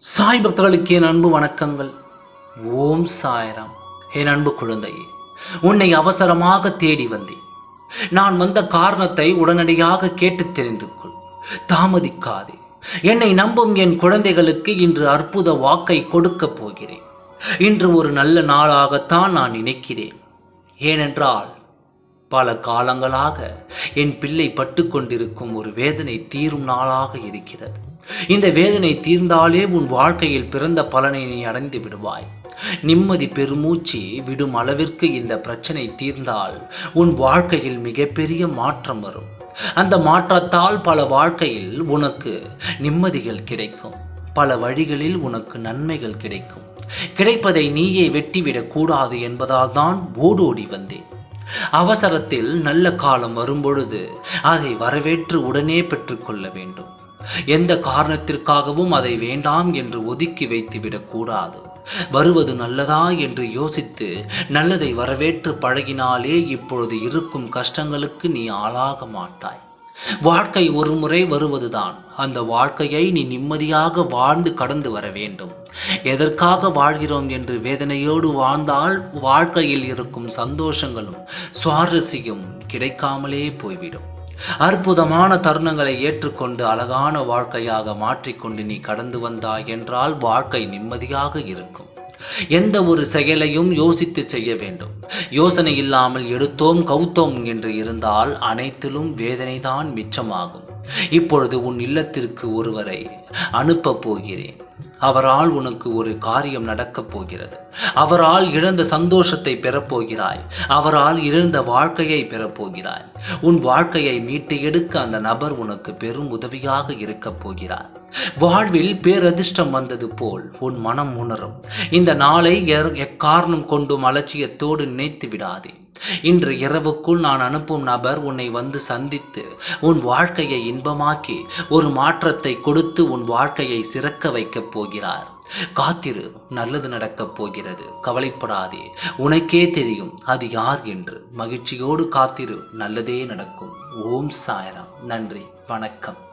சாய் பக்தர்களுக்கு என் அன்பு வணக்கங்கள். ஓம் சாய்ராம். என் அன்பு குழந்தையே உன்னை அவசரமாக தேடி வந்தேன். நான் வந்த காரணத்தை உடனடியாக கேட்டு தெரிந்து கொள். தாமதிக்காதே. என்னை நம்பும் என் குழந்தைகளுக்கு இன்று அற்புத வாக்கை கொடுக்கப் போகிறேன். இன்று ஒரு நல்ல நாளாகத்தான் நான் நினைக்கிறேன். ஏனென்றால் பல காலங்களாக என் பிள்ளை பட்டு கொண்டிருக்கும் ஒரு வேதனை தீரும் நாளாக இருக்கிறது. இந்த வேதனை தீர்ந்தாலே உன் வாழ்க்கையில் பிறந்த பலனை நீ அடைந்து விடுவாய். நிம்மதி பெருமூச்சு விடும் அளவிற்கு இந்த பிரச்சனை தீர்ந்தால் உன் வாழ்க்கையில் மிகப்பெரிய மாற்றம் வரும். அந்த மாற்றத்தால் பல வாழ்க்கையில் உனக்கு நிம்மதிகள் கிடைக்கும். பல வழிகளில் உனக்கு நன்மைகள் கிடைக்கும். கிடைப்பதை நீயே வெட்டிவிடக் கூடாது என்பதால் தான் ஓடோடி வந்தேன். அவசரத்தில் நல்ல காலம் வரும்பொழுது அதை வரவேற்று உடனே பெற்றுக்கொள்ள வேண்டும். எந்த காரணத்திற்காகவும் அதை வேண்டாம் என்று ஒதுக்கி வைத்துவிடக் கூடாது. வருவது நல்லதா என்று யோசித்து நல்லதை வரவேற்று பழகினாலே இப்பொழுது இருக்கும் கஷ்டங்களுக்கு நீ ஆளாக மாட்டாய். வாழ்க்கை ஒரு முறை வருவதுதான். அந்த வாழ்க்கையை நீ நிம்மதியாக வாழ்ந்து கடந்து வர வேண்டும். எதற்காக வாழ்கிறோம் என்று வேதனையோடு வாழ்ந்தால் வாழ்க்கையில் இருக்கும் சந்தோஷங்களும் சுவாரஸ்யம் கிடைக்காமலே போய்விடும். அற்புதமான தருணங்களை ஏற்றுக்கொண்டு அழகான வாழ்க்கையாக மாற்றிக்கொண்டு நீ கடந்து வந்தாய் என்றால் வாழ்க்கை நிம்மதியாக இருக்கும். எந்த ஒரு செயலையும் யோசித்து செய்ய வேண்டும். யோசனை இல்லாமல் எடுத்தோம் கவுத்தோம் என்று இருந்தால் அனைத்திலும் வேதனைதான் மிச்சமாகும். இப்பொழுது உன் இல்லத்திற்கு ஒருவரை அனுப்பப் போகிறேன். அவரால் உனக்கு ஒரு காரியம் நடக்கப் போகிறது. அவரால் இழந்த சந்தோஷத்தை பெறப்போகிறாய் அவரால் இழந்த வாழ்க்கையை பெறப்போகிறாய் உன் வாழ்க்கையை மீட்டு எடுக்க அந்த நபர் உனக்கு பெரும் உதவியாக இருக்கப் போகிறார். வாழ்வில் பேரதிர்ஷ்டம் வந்தது போல் உன் மனம் உணரும். இந்த நாளை எர்- எக்காரணம் கொண்டும் அலட்சியத்தோடு நினைத்து விடாதே. இன்று இரவுக்குள் நான் அனுப்பும் நபர் உன்னை வந்து சந்தித்து உன் வாழ்க்கையை இன்பமாக்கி ஒரு மாற்றத்தை கொடுத்து உன் வாழ்க்கையை சிறக்க வைக்கப் போகிறார். காத்திரு நல்லது நடக்கப் போகிறது. கவலைப்படாதே. உனக்கே தெரியும் அது யார் என்று. மகிழ்ச்சியோடு காத்திரு நல்லதே நடக்கும். ஓம் சாயரம். நன்றி. வணக்கம்.